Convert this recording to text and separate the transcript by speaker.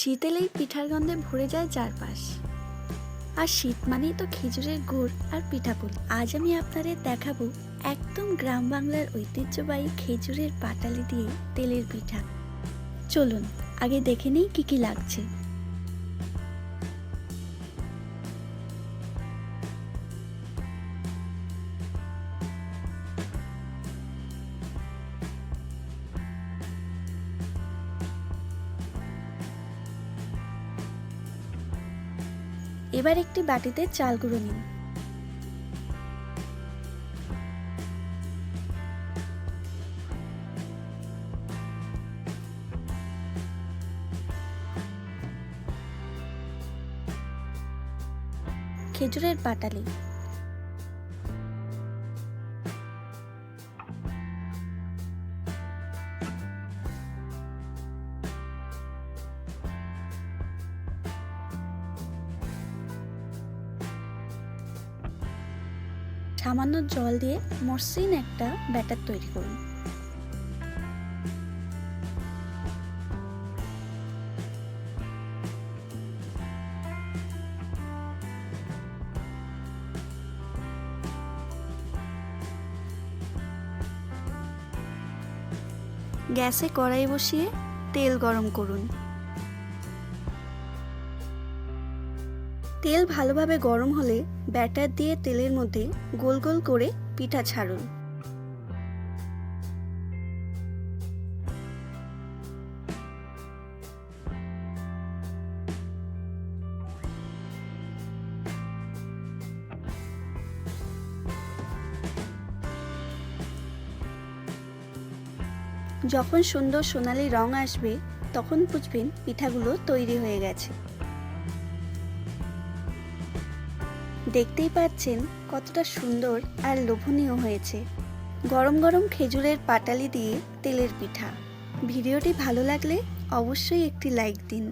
Speaker 1: শীতেলেই পিঠার গন্ধে ভরে যায় চারপাশ। আর শীত মানেই তো খেজুরের গুড় আর পিঠাপুলি। আজ আমি আপনাদের দেখাবো একদম গ্রাম বাংলার ঐতিহ্যবাহী খেজুরের পাটালি দিয়ে তেলের পিঠা। চলুন, আগে দেখে নেই কী কী লাগছে। এবার একটি বাটিতে চাল গুঁড়ো নিন। খেজুরের পাটালি সামান্য জল দিয়ে মসৃণ একটা ব্যাটার তৈরি করুন। গ্যাসে কড়াই বসিয়ে তেল গরম করুন। তেল ভালোভাবে গরম হলে ব্যাটার দিয়ে তেলের মধ্যে গোল গোল করে পিঠা ছাড়ুন। যখন সুন্দর সোনালি রং আসবে, তখন বুঝবেন পিঠাগুলো তৈরি হয়ে গেছে। দেখতেই পাচ্ছেন কতটা সুন্দর আর লোভনীয় হয়েছে। গরম গরম খেজুরের পাটালি দিয়ে তেলের পিঠা। ভিডিওটি ভালো লাগলে অবশ্যই একটি লাইক দিন।